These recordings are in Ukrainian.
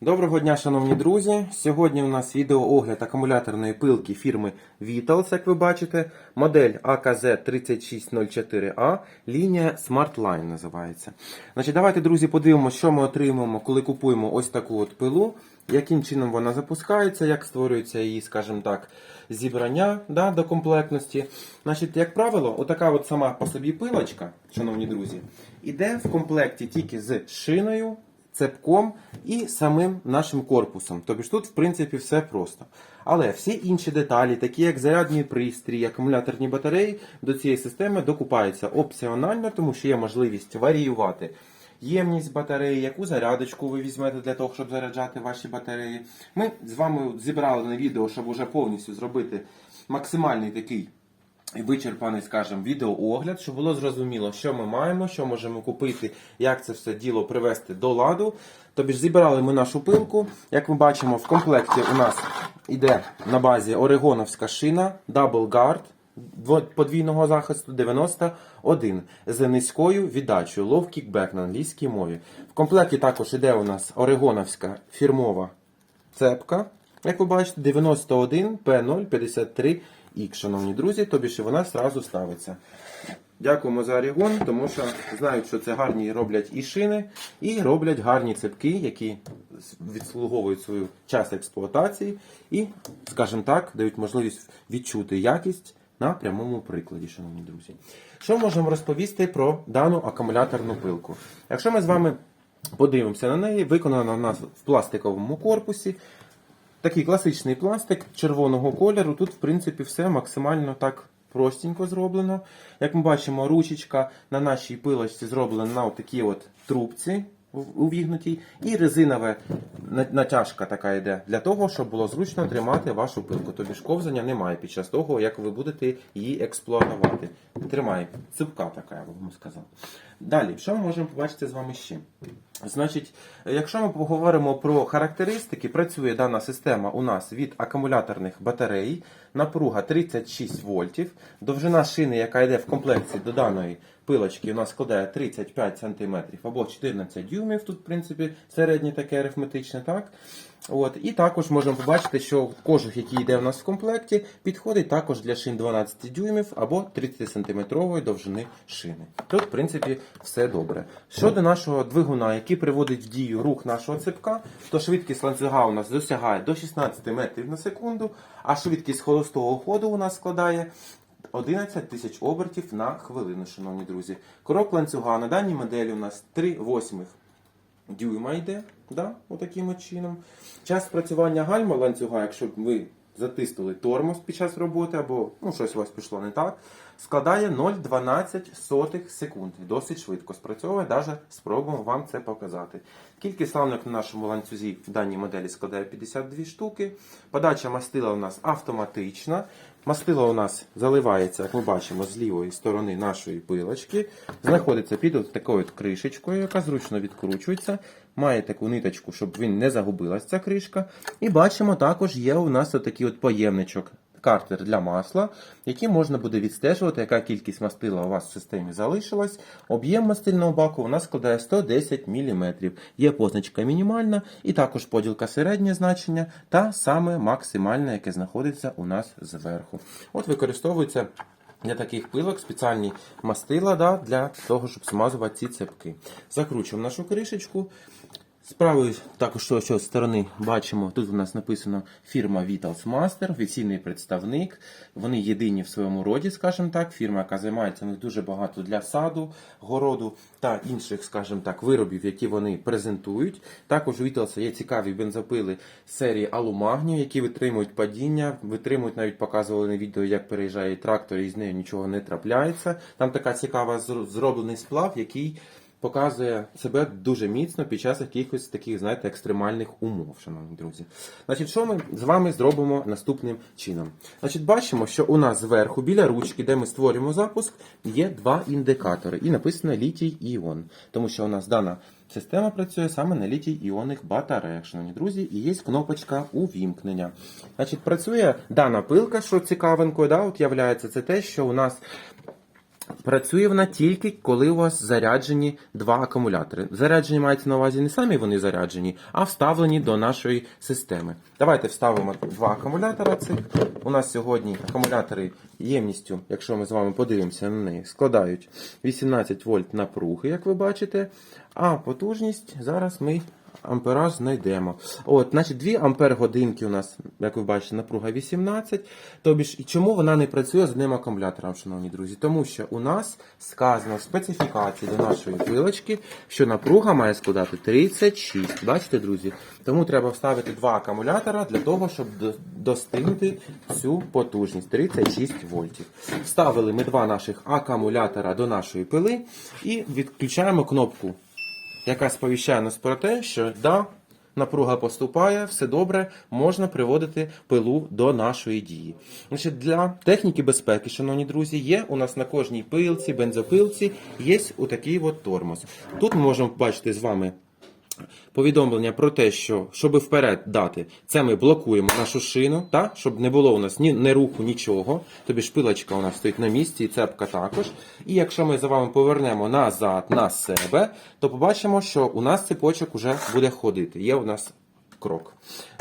Доброго дня, шановні друзі! Сьогодні у нас відеоогляд акумуляторної пилки фірми Vitals, як ви бачите, модель AKZ3604A, лінія SmartLine називається. Значить, Давайте, друзі, подивимося, що ми отримуємо, коли купуємо ось таку от пилу, яким чином вона запускається, як створюється її, скажімо так, зібрання да, до комплектності. Значить, Як правило, отака от сама по собі пилочка, шановні друзі, іде в комплекті тільки з шиною цепком і самим нашим корпусом. Тобто тут, в принципі, все просто. Але всі інші деталі, такі як зарядні пристрій, акумуляторні батареї, до цієї системи докупаються опціонально, тому що є можливість варіювати ємність батареї, яку зарядочку ви візьмете для того, щоб заряджати ваші батареї. Ми з вами зібрали на відео, щоб уже повністю зробити максимальний такий і вичерпаний, скажімо, відеоогляд, щоб було зрозуміло, що ми маємо, що можемо купити, як це все діло привести до ладу. Тобі ж зібрали ми нашу пилку. Як ми бачимо, в комплекті у нас йде на базі орегоновська шина Double Guard подвійного захисту 91 з низькою віддачею Low Kickback на англійській мові. В комплекті також йде у нас орегоновська фірмова цепка, як ви бачите, 91 P053 X, шановні друзі, тобі ж вона зразу ставиться. Дякуємо за Орігон, тому що знають, що це гарні роблять і шини, і роблять гарні цепки, які відслуговують свою час експлуатації і, скажімо так, дають можливість відчути якість на прямому прикладі, шановні друзі. Що можемо розповісти про дану акумуляторну пилку? Якщо ми з вами подивимося на неї, виконана нас в пластиковому корпусі. Такий класичний пластик червоного кольору. Тут, в принципі, все максимально так простенько зроблено. Як ми бачимо, ручечка на нашій пилочці зроблена на такій от трубці увігнутій, і резинова натяжка така йде для того, щоб було зручно тримати вашу пилку. Тобі ж ковзання немає під час того, як ви будете її експлуатувати. Тримає цупка така, я б сказав. Далі, що ми можемо побачити з вами ще? Значить, якщо ми поговоримо про характеристики, працює дана система у нас від акумуляторних батарей, напруга 36 вольтів, довжина шини, яка йде в комплекті до даної пилочки, у нас складає 35 см або 14 дюймів, тут, в принципі, середнє таке арифметичне, так? От, і також можемо побачити, що кожух, який йде у нас в комплекті, підходить також для шин 12 дюймів або 30 см довжини шини. Тут, в принципі, все добре. Щодо нашого двигуна, який приводить в дію рух нашого цепка, то швидкість ланцюга у нас досягає до 16 метрів на секунду, а швидкість холостого ходу у нас складає 11 тисяч обертів на хвилину, шановні друзі. Крок ланцюга на даній моделі у нас 3 восьмих дюйма йде, да, отаким от чином. Час працювання гальма ланцюга, якщо ви затиснули тормоз під час роботи, або ну, щось у вас пішло не так, складає 0,12 секунд. Досить швидко спрацьовує, навіть спробуємо вам це показати. Кількість ланок на нашому ланцюзі в даній моделі складає 52 штуки. Подача мастила у нас автоматична. Мастило у нас заливається, як ми бачимо, з лівої сторони нашої пилочки. Знаходиться під от такою от кришечкою, яка зручно відкручується. Має таку ниточку, щоб він не загубилась ця кришка. І бачимо, також є у нас отакий от поємничок. Картер для масла, який можна буде відстежувати, яка кількість мастила у вас в системі залишилась. Об'єм мастильного баку у нас складає 110 мм. Є позначка мінімальна, і також поділка середнє значення та саме максимальне, яке знаходиться у нас зверху. От використовується для таких пилок спеціальні мастила да, для того, щоб смазувати ці цепки. Закручуємо нашу кришечку. З правої також з сторони бачимо, тут у нас написано фірма Vitals Master, офіційний представник. Вони єдині в своєму роді, скажімо так. Фірма, яка займається них дуже багато для саду, городу та інших, скажімо так, виробів, які вони презентують. Також у Vitals є цікаві бензопили серії Алумагнію, які витримують падіння, витримують, навіть показували на відео, як переїжджає трактор, і з нею нічого не трапляється. Там така цікава зроблений сплав, який показує себе дуже міцно під час якихось таких, знаєте, екстремальних умов, шановні друзі. Значить, що ми з вами зробимо наступним чином? Значить, бачимо, що у нас зверху, біля ручки, де ми створюємо запуск, є два індикатори. І написано літій іон. Тому що у нас дана система працює саме на літій іонних батареях, шановні друзі, і є кнопочка увімкнення. Значить, працює дана пилка, що цікавинкою, да, от являється, це те, що у нас Працює вона тільки коли у вас заряджені два акумулятори. Заряджені мається на увазі не самі вони заряджені, а вставлені до нашої системи. Давайте вставимо два акумулятора цих. У нас сьогодні акумулятори ємністю, якщо ми з вами подивимося на неї, складають 18 вольт напруги, як ви бачите. А потужність зараз ми ампераж знайдемо. От, значить, 2 ампер годинки у нас, як ви бачите, напруга 18. Тобі ж, чому вона не працює з одним акумулятором, шановні друзі? Тому що у нас сказано в специфікації до нашої пилочки, що напруга має складати 36. Бачите, друзі? Тому треба вставити два акумулятора для того, щоб достигнути цю потужність 36 вольтів. Вставили ми два наших акумулятора до нашої пили і відключаємо кнопку яка сповіщає нас про те, що да, напруга поступає, все добре, можна приводити пилу до нашої дії. Значить, для техніки безпеки, шановні друзі, є у нас на кожній пилці, бензопилці є отакий от тормоз. Тут ми можемо побачити з вами. Повідомлення про те, що щоб вперед дати, це ми блокуємо нашу шину, та, щоб не було у нас ні, ні руху, нічого. Тобі ж пилочка у нас стоїть на місці, і цепка також. І якщо ми за вами повернемо назад на себе, то побачимо, що у нас цепочок уже буде ходити. Є у нас крок.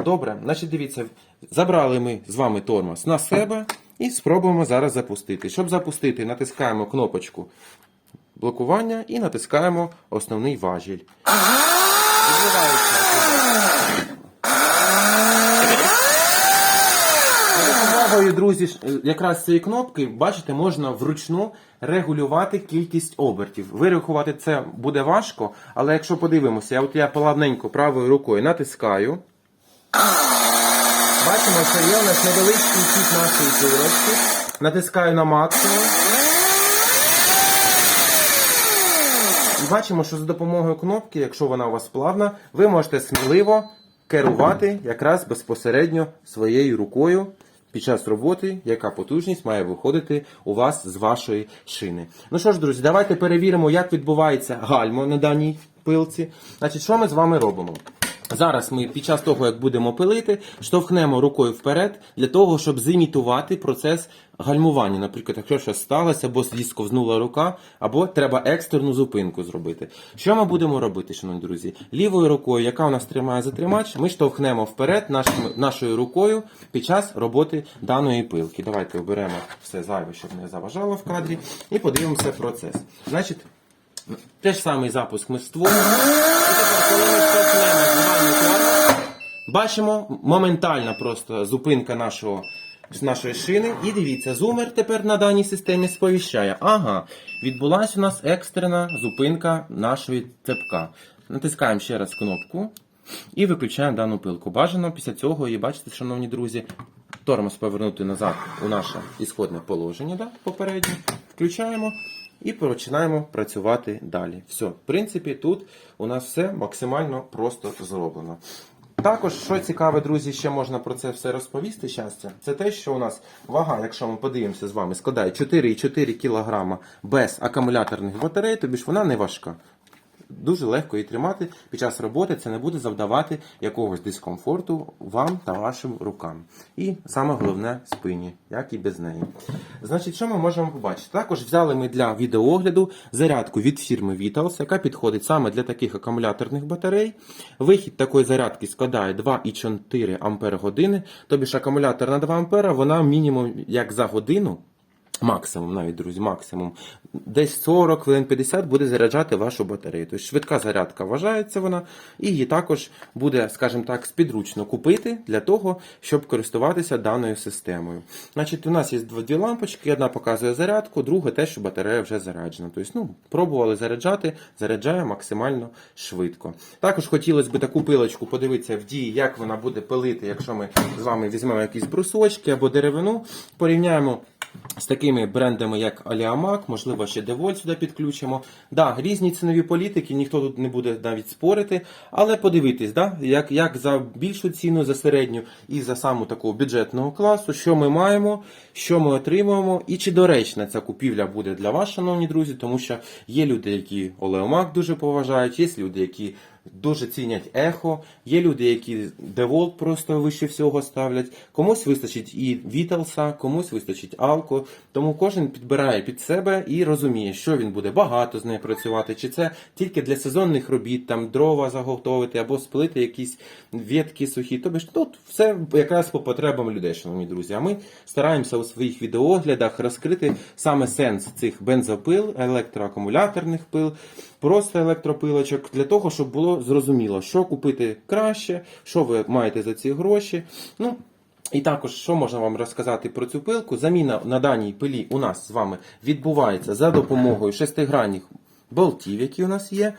Добре, значить дивіться, забрали ми з вами тормоз на себе і спробуємо зараз запустити. Щоб запустити, натискаємо кнопочку блокування і натискаємо основний важіль. Відбувається. За друзі, е, якраз цієї кнопки, бачите, можна вручну регулювати кількість обертів. Вирахувати це буде важко, але якщо подивимося, я от я плавненько правою рукою натискаю. Бачимо, що є у нас невеличкий хід нашої пилочки. Натискаю на максимум. Бачимо, що за допомогою кнопки, якщо вона у вас плавна, ви можете сміливо керувати якраз безпосередньо своєю рукою під час роботи, яка потужність має виходити у вас з вашої шини. Ну що ж, друзі, давайте перевіримо, як відбувається гальмо на даній пилці. Значить, що ми з вами робимо? Зараз ми під час того, як будемо пилити, штовхнемо рукою вперед для того, щоб зімітувати процес гальмування. Наприклад, якщо щось сталося, або зісковзнула рука, або треба екстрену зупинку зробити. Що ми будемо робити, шановні друзі? Лівою рукою, яка у нас тримає затримач, ми штовхнемо вперед нашим- нашою рукою під час роботи даної пилки. Давайте оберемо все зайве, щоб не заважало в кадрі, і подивимося процес. Значить, те ж самий запуск ми створюємо. І тепер, коли ми штовхнемо з вами тормоз, бачимо моментальна просто зупинка нашого, нашої шини. І дивіться, зумер тепер на даній системі сповіщає. Ага, відбулася у нас екстрена зупинка нашої цепка. Натискаємо ще раз кнопку і виключаємо дану пилку. Бажано після цього, і бачите, шановні друзі, тормоз повернути назад у наше ісходне положення, да, попереднє. Включаємо і починаємо працювати далі. Все, в принципі, тут у нас все максимально просто зроблено. Також, що цікаве, друзі, ще можна про це все розповісти щастя, це те, що у нас вага, якщо ми подивимося з вами, складає 4,4 кг без акумуляторних батарей, тобі ж вона не важка. Дуже легко її тримати під час роботи, це не буде завдавати якогось дискомфорту вам та вашим рукам. І саме головне спині, як і без неї. Значить, що ми можемо побачити? Також взяли ми для відеоогляду зарядку від фірми Vitals, яка підходить саме для таких акумуляторних батарей. Вихід такої зарядки складає 2,4 Ампер години, тобі ж акумулятор на 2 Ампера, вона мінімум як за годину. Максимум, навіть друзі, максимум. Десь 40 хвилин 50 буде заряджати вашу батарею. Тобто швидка зарядка вважається вона, і її також буде, скажімо так, спідручно купити для того, щоб користуватися даною системою. Значить, у нас є дві лампочки, одна показує зарядку, друга те, що батарея вже заряджена. Тобто, ну, пробували заряджати, заряджає максимально швидко. Також хотілося б таку пилочку подивитися в дії, як вона буде пилити, якщо ми з вами візьмемо якісь брусочки або деревину, порівняємо. З такими брендами, як Aliamac, можливо, ще Devol сюди підключимо. Да, різні цінові політики, ніхто тут не буде навіть спорити, але подивитись, да, як, як за більшу ціну, за середню і за саму такого бюджетного класу, що ми маємо, що ми отримуємо, і чи доречна ця купівля буде для вас, шановні друзі, тому що є люди, які Олеомак дуже поважають, є люди, які дуже цінять ехо. Є люди, які деволт просто вище всього ставлять. Комусь вистачить і Віталса, комусь вистачить Алко. Тому кожен підбирає під себе і розуміє, що він буде багато з нею працювати, чи це тільки для сезонних робіт, там дрова заготовити або сплити якісь ветки сухі. Тобто тут все якраз по потребам людей, шановні друзі. А ми стараємося у своїх відеооглядах розкрити саме сенс цих бензопил, електроакумуляторних пил, просто електропилочок, для того, щоб було зрозуміло, що купити краще, що ви маєте за ці гроші. Ну, і також, що можна вам розказати про цю пилку? Заміна на даній пилі у нас з вами відбувається за допомогою шестигранних болтів, які у нас є.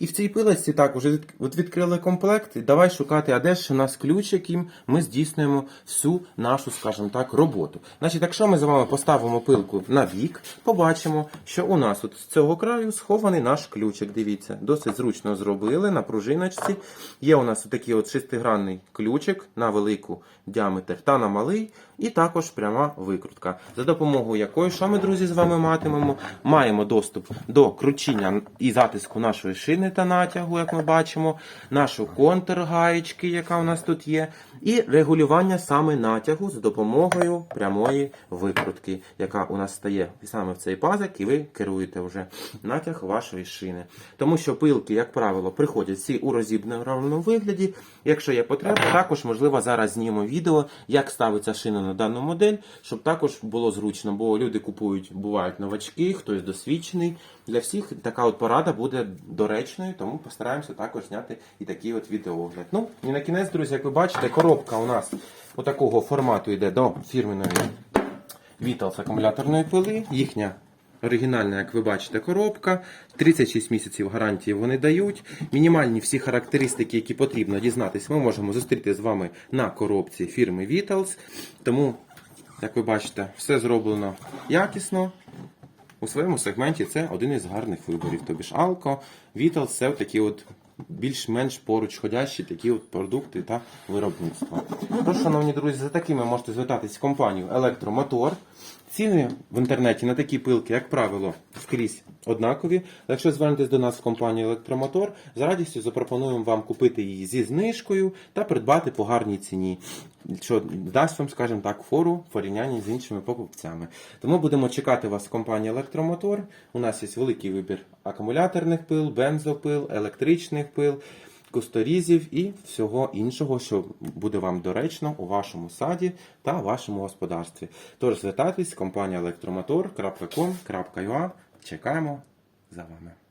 І в цій пилочці від- от відкрили комплект. Давай шукати, а де ж у нас ключ, яким ми здійснюємо всю нашу, скажімо так, роботу. Значить, якщо ми з вами поставимо пилку на бік, побачимо, що у нас от з цього краю схований наш ключик. Дивіться, досить зручно зробили на пружиночці. Є у нас такий от шестигранний ключик на велику діаметр та на малий, і також пряма викрутка, за допомогою якої, що ми, друзі, з вами матимемо, маємо доступ до кручіння і затиску нашої шини та натягу, як ми бачимо, нашу контргаєчки, яка у нас тут є, і регулювання саме натягу за допомогою прямої викрутки, яка у нас стає саме в цей пазик, і ви керуєте вже натяг вашої шини. Тому що пилки, як правило, приходять всі у розібраному вигляді. Якщо є потреба, також можливо зараз знімемо відео, як ставиться шина на дану модель, щоб також було зручно, бо люди купують, бувають новачки, хтось досвідчений. Для всіх така от порада буде доречною, тому постараємося також зняти і такий от відеоогляд. Ну і на кінець, друзі, як ви бачите, коробка у нас отакого формату йде до фірменої Vitals акумуляторної пили. Їхня оригінальна, як ви бачите, коробка. 36 місяців гарантії вони дають. Мінімальні всі характеристики, які потрібно дізнатись, ми можемо зустріти з вами на коробці фірми Vitals. Тому, як ви бачите, все зроблено якісно. У своєму сегменті це один із гарних виборів. Тобі ж Алко, Вітал, це такі от більш-менш поруч ходящі такі от продукти та виробництва. Тож, шановні друзі, за такими можете звертатись в компанію Електромотор. Ціни в інтернеті на такі пилки, як правило, скрізь однакові. Якщо звернетесь до нас в компанію Електромотор, з радістю запропонуємо вам купити її зі знижкою та придбати по гарній ціні, що дасть вам, скажімо так, фору в порівнянні з іншими покупцями. Тому будемо чекати вас в компанії Електромотор. У нас є великий вибір акумуляторних пил, бензопил, електричних пил кусторізів і всього іншого, що буде вам доречно у вашому саді та вашому господарстві. Тож звертайтесь, компанія електромотор.com.ua. Чекаємо за вами.